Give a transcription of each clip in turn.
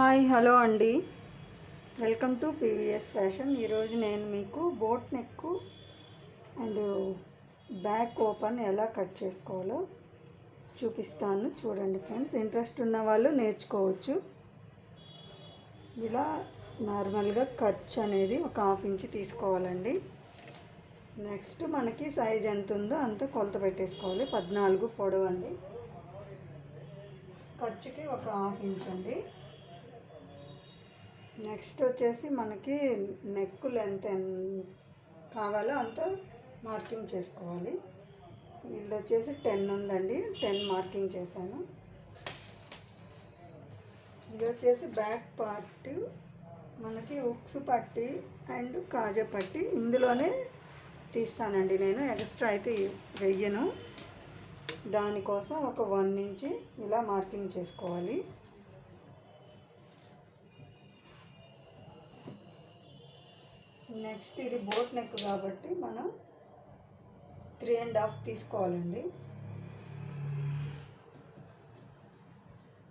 Hi hello అండి. Welcome to PVS fashion. ఈరోజు నేను మీకు boat neck and back open ఎలా కట్ చేసుకోవాలో చూపిస్తాను. చూడండి ఫ్రెండ్స్ ఇంట్రెస్ట్ ఉన్న వాళ్ళు నేర్చుకోవచ్చు. ఇలా నార్మల్గా ఖర్చు అనేది ఒక హాఫ్ ఇంచ్ తీసుకోవాలండి. నెక్స్ట్ మనకి సైజ్ ఎంత ఉందో అంత కొలత పెట్టేసుకోవాలి. పద్నాలుగు పొడవు అండి ఖర్చుకి ఒక హాఫ్ ఇంచ్ అండి. నెక్స్ట్ వచ్చేసి మనకి నెక్ లెంత్ కావాలో అంత మార్కింగ్ చేసుకోవాలి. ఇది వచ్చేసి టెన్ ఉందండి టెన్ మార్కింగ్ చేశాను. ఇది వచ్చేసి బ్యాక్ పార్ట్ మనకి ఉక్స్ పట్టి అండ్ కాజా పట్టి ఇందులోనే తీస్తానండి నేను ఎక్స్ట్రా అయితే వెయ్యను. దానికోసం ఒక వన్ ఇంచి ఇలా మార్కింగ్ చేసుకోవాలి. నెక్స్ట్ ఇది బోట్ నెక్ కాబట్టి మనం త్రీ అండ్ హాఫ్ తీసుకోవాలండి.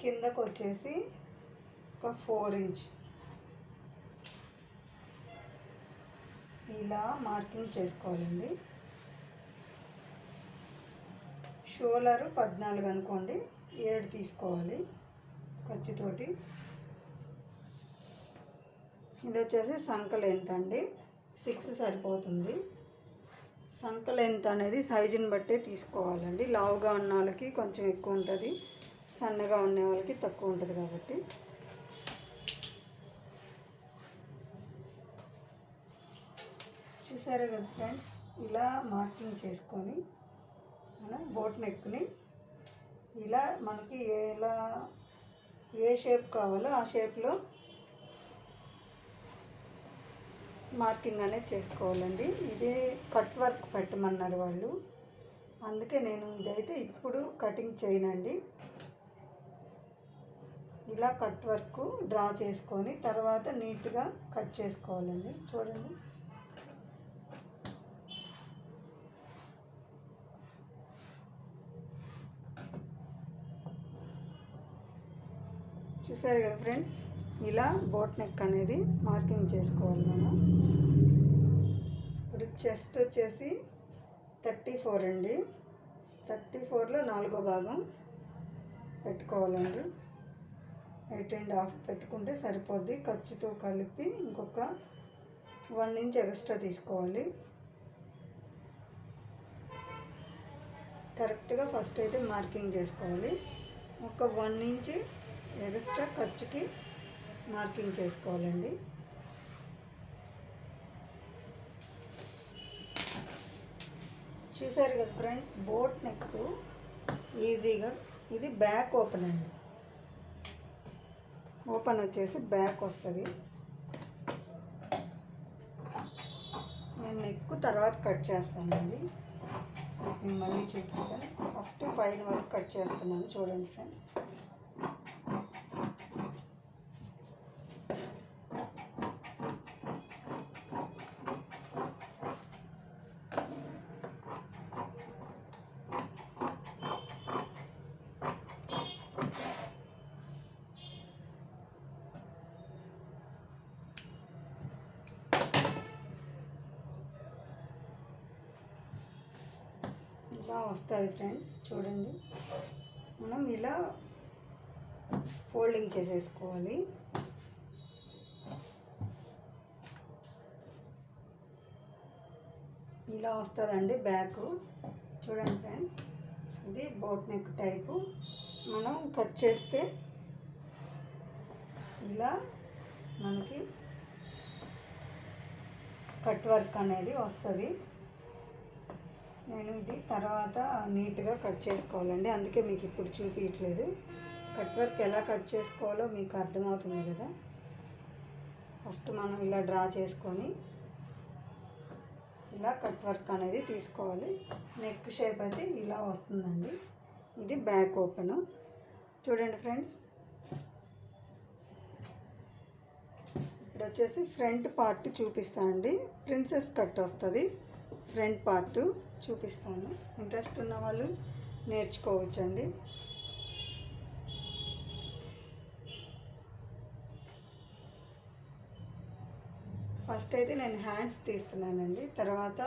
కిందకు వచ్చేసి ఒక ఫోర్ ఇంచ్. ఇలా మార్కింగ్ చేసుకోవాలండి. షోలరు పద్నాలుగు అనుకోండి ఏడు తీసుకోవాలి ఖర్చుతోటి. ఇది వచ్చేసి సంక లెంత్ అండి. సిక్స్ సరిపోతుంది. సంఖ లెంత్ అనేది సైజుని బట్టే తీసుకోవాలండి. లావుగా ఉన్న వాళ్ళకి కొంచెం ఎక్కువ ఉంటుంది. సన్నగా ఉండే వాళ్ళకి తక్కువ ఉంటుంది కాబట్టి. చూసారు కదా ఫ్రెండ్స్ ఇలా మార్కింగ్ చేసుకొని మనం బోట్ నెక్ని ఇలా మనకి ఎలా ఏ షేప్ కావాలో ఆ షేప్లో మార్కింగ్ అనేది చేసుకోవాలండి. ఇది కట్ వర్క్ పెట్టమన్నారు వాళ్ళు. అందుకే నేను ఇదైతే ఇప్పుడు కటింగ్ చేయనండి. ఇలా కట్ వర్క్ డ్రా చేసుకొని తర్వాత నీట్గా కట్ చేసుకోవాలండి. చూడండి. చూసారు కదా ఫ్రెండ్స్? ఇలా బోట్ నెక్ అనేది మార్కింగ్ చేసుకోవాలి మనం. ఇప్పుడు చెస్ట్ వచ్చేసి థర్టీ ఫోర్ అండి. థర్టీ ఫోర్లో నాలుగో భాగం పెట్టుకోవాలండి. ఎయిట్ అండ్ హాఫ్ పెట్టుకుంటే సరిపోద్ది. ఖర్చుతో కలిపి ఇంకొక వన్ ఇంచ్ ఎక్స్ట్రా తీసుకోవాలి. కరెక్ట్గా ఫస్ట్ అయితే మార్కింగ్ చేసుకోవాలి. ఒక వన్ ఇంచ్ ఎక్స్ట్రా ఖర్చుకి మార్కింగ్ చేసుకోవాలండి. చూసారు కదా ఫ్రెండ్స్ బోట్ నెక్ ఈజీగా ఇది బ్యాక్ ఓపెన్ అండి. ఓపెన్ వచ్చేసి బ్యాక్ వస్తుంది. నేను నెక్ తర్వాత కట్ చేస్తానండి. మళ్ళీ చూపిస్తాను ఫస్ట్ పైన వరకు కట్ చేస్తున్నాను చూడండి ఫ్రెండ్స్. ఇలా వస్తుంది ఫ్రెండ్స్ చూడండి. మనం ఇలా ఫోల్డింగ్ చేసేసుకోవాలి. ఇలా వస్తుందండి బ్యాక్. చూడండి ఫ్రెండ్స్ ఇది బోట్ నెక్ టైపు. మనం కట్ చేస్తే ఇలా మనకి కట్ వర్క్ అనేది వస్తుంది. నేను ఇది తర్వాత నీట్గా కట్ చేసుకోవాలండి. అందుకే మీకు ఇప్పుడు చూపించట్లేదు కట్ వర్క్ ఎలా కట్ చేసుకోవాలో మీకు అర్థమవుతుంది కదా. ఫస్ట్ మనం ఇలా డ్రా చేసుకొని ఇలా కట్ వర్క్ అనేది తీసుకోవాలి. నెక్ షేప్ అయితే ఇలా వస్తుందండి. ఇది బ్యాక్ ఓపెను. చూడండి ఫ్రెండ్స్. ఇక్కడ వచ్చేసి ఫ్రంట్ పార్ట్ చూపిస్తానండి ప్రిన్సెస్ కట్ వస్తుంది. ఫ్రంట్ పార్ట్ చూపిస్తాను. ఇంట్రెస్ట్ ఉన్న వాళ్ళు నేర్చుకోవచ్చండి. ఫస్ట్ అయితే నేను హ్యాండ్స్ తీస్తున్నానండి. తర్వాత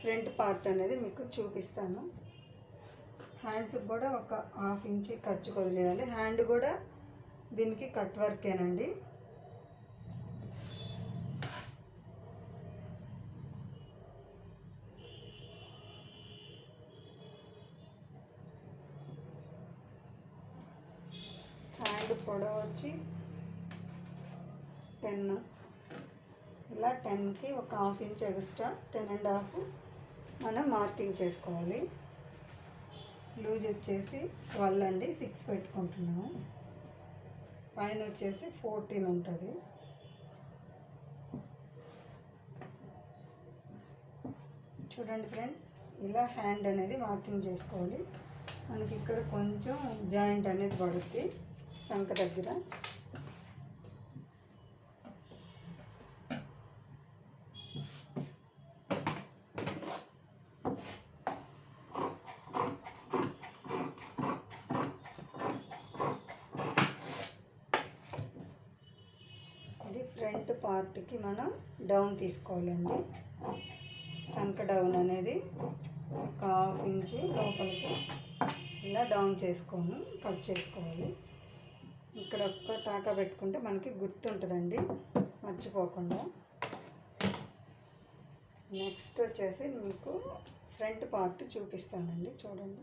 ఫ్రంట్ పార్ట్ అనేది మీకు చూపిస్తాను. హ్యాండ్స్ కూడా ఒక హాఫ్ ఇంచి ఖర్చు వదిలేయాలి హ్యాండ్ కూడా దీనికి కట్ వర్కేనండి. వచ్చి టెన్. ఇలా టెన్కి ఒక half inch extra ten and half మనం మార్కింగ్ చేసుకోవాలి. లూజ్ వచ్చేసి ట్వెల్వ్ అండి సిక్స్ పెట్టుకుంటున్నాము. పైన వచ్చేసి ఫోర్టీన్ ఉంటుంది. చూడండి ఫ్రెండ్స్ ఇలా హ్యాండ్ అనేది మార్కింగ్ చేసుకోవాలి. మనకి ఇక్కడ కొంచెం జాయింట్ అనేది పడుద్ది. సంఖ దగ్గర. ఇది ఫ్రంట్ పార్ట్కి మనం డౌన్ తీసుకోవాలండి. సంక డౌన్ అనేది ఒక హాఫ్ ఇంచి లోపలికి ఇలా డౌన్ చేసుకొని కట్ చేసుకోవాలి. ఇక్కడ ఒక్క టాకా పెట్టుకుంటే మనకి గుర్తుంటుందండి. మర్చిపోకుండా. నెక్స్ట్ వచ్చేసి మీకు ఫ్రంట్ పార్ట్ చూపిస్తానండి. చూడండి.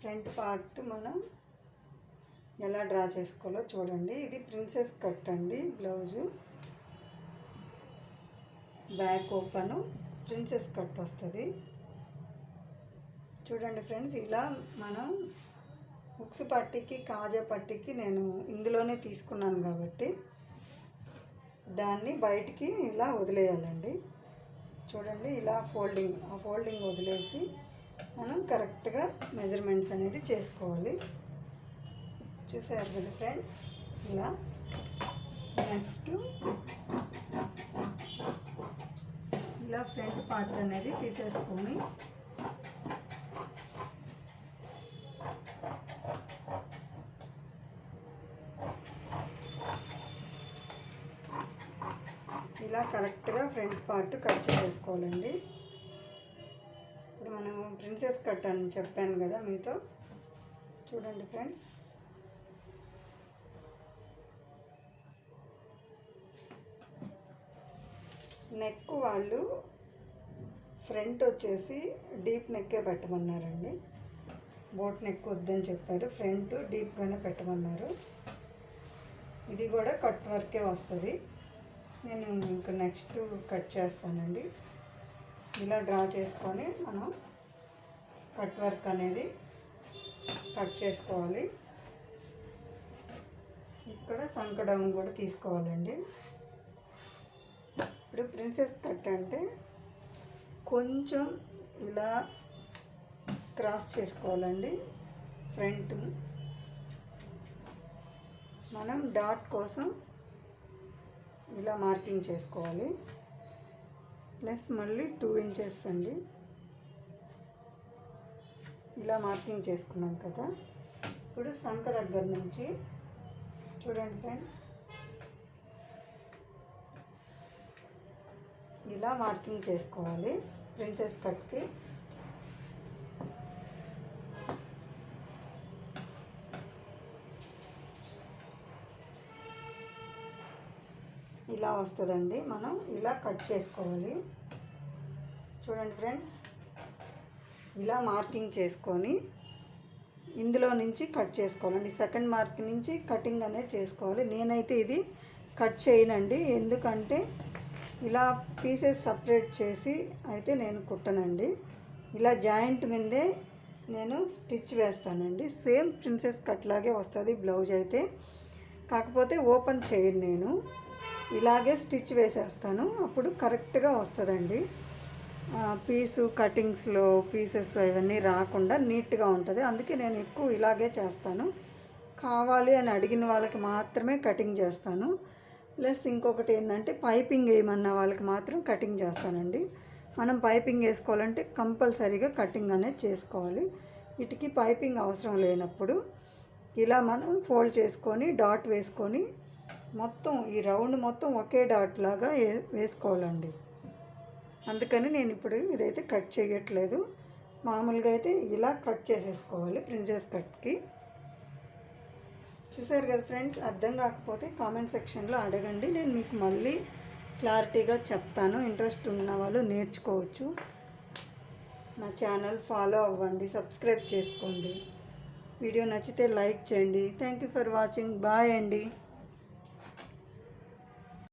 ఫ్రంట్ పార్ట్ మనం ఎలా డ్రా చేసుకోవాలో చూడండి. ఇది ప్రిన్సెస్ కట్ అండి blouse. Back open. Princess cut వస్తుంది. చూడండి ఫ్రెండ్స్ ఇలా మనం హుక్స్ పట్టికి కాజా పట్టికి నేను ఇందులోనే తీసుకున్నాను కాబట్టి దాన్ని బయటికి ఇలా వదిలేయాలండి. చూడండి ఇలా ఫోల్డింగ్ ఆ ఫోల్డింగ్ వదిలేసి మనం కరెక్ట్గా మెజర్మెంట్స్ అనేది చేసుకోవాలి. చూసారు కదా ఫ్రెండ్స్ ఇలా నెక్స్ట్ ఇలా ఫ్రంట్ పార్ట్ అనేది తీసేసుకొని ఇలా కరెక్ట్గా ఫ్రంట్ పార్ట్ కట్ చేసేసుకోవాలండి ఇప్పుడు మనం ప్రిన్సెస్ కట్ అని చెప్పాను కదా మీతో. చూడండి ఫ్రెండ్స్. నెక్ వాళ్ళు ఫ్రంట్ వచ్చేసి డీప్ నెక్కే పెట్టమన్నారండి. బోట్ నెక్ వద్దని చెప్పారు. ఫ్రంట్ డీప్గానే పెట్టమన్నారు. ఇది కూడా కట్ వర్కే వస్తుంది. నేను ఇంకా నెక్స్ట్ కట్ చేస్తానండి. ఇలా డ్రా చేసుకొని మనం కట్ వర్క్ అనేది కట్ చేసుకోవాలి. ఇక్కడ సంకడం కూడా తీసుకోవాలండి. ఇప్పుడు ప్రిన్సెస్ కట్ అంటే కొంచెం ఇలా క్రాస్ చేసుకోవాలండి. ఫ్రంట్ మనం డాట్ కోసం ఇలా మార్కింగ్ చేసుకోవాలి. ప్లస్ మళ్ళీ టూ ఇంచెస్ అండి. ఇలా మార్కింగ్ చేసుకున్నాం కదా. ఇప్పుడు సంక దగ్గర నుంచి చూడండి ఫ్రెండ్స్. ఇలా మార్కింగ్ చేసుకోవాలి. ప్రిన్సెస్ కట్కి ఇలా వస్తుందండి. మనం ఇలా కట్ చేసుకోవాలి. చూడండి ఫ్రెండ్స్. ఇలా మార్కింగ్ చేసుకొని ఇందులో నుంచి కట్ చేసుకోవాలండి. సెకండ్ మార్క్ నుంచి కటింగ్ అనేది చేసుకోవాలి. నేనైతే ఇది కట్ చేయనండి. ఎందుకంటే ఇలా పీసెస్ సపరేట్ చేసి అయితే నేను కుట్టనండి. ఇలా జాయింట్ మీదే నేను స్టిచ్ వేస్తానండి. సేమ్ ప్రిన్సెస్ కట్ లాగే వస్తుంది బ్లౌజ్ అయితే. కాకపోతే ఓపెన్ చేయను నేను. ఇలాగే స్టిచ్ వేసేస్తాను. అప్పుడు కరెక్ట్గా వస్తుందండి. పీసు కటింగ్స్లో పీసెస్ ఇవన్నీ రాకుండా నీట్గా ఉంటుంది. అందుకే నేను ఎక్కువ ఇలాగే చేస్తాను. కావాలి అని అడిగిన వాళ్ళకి మాత్రమే కటింగ్ చేస్తాను. ప్లస్ ఇంకొకటి ఏంటంటే పైపింగ్ వేయమన్న వాళ్ళకి మాత్రం కటింగ్ చేస్తానండి. మనం పైపింగ్ వేసుకోవాలంటే కంపల్సరీగా కటింగ్ అనేది చేసుకోవాలి. వీటికి పైపింగ్ అవసరం లేనప్పుడు ఇలా మనం ఫోల్డ్ చేసుకొని డాట్ వేసుకొని మొత్తం ఈ రౌండ్ మొత్తం ఒకే డాట్ లాగా వేసుకోవాలండి. అందుకని నేను ఇప్పుడు ఇదైతే కట్ చేయట్లేదు. మామూలుగా అయితే ఇలా కట్ చేసేసుకోవాలి ప్రిన్సెస్ కట్కి. చూసారు కదా ఫ్రెండ్స్ అర్థం కాకపోతే కామెంట్ సెక్షన్లో అడగండి. నేను మీకు మళ్ళీ క్లారిటీగా చెప్తాను. ఇంట్రెస్ట్ ఉన్న వాళ్ళు నేర్చుకోవచ్చు. నా ఛానల్ ఫాలో అవ్వండి సబ్స్క్రైబ్ చేసుకోండి. వీడియో నచ్చితే లైక్ చేయండి. Thank you for watching. Bye అండి.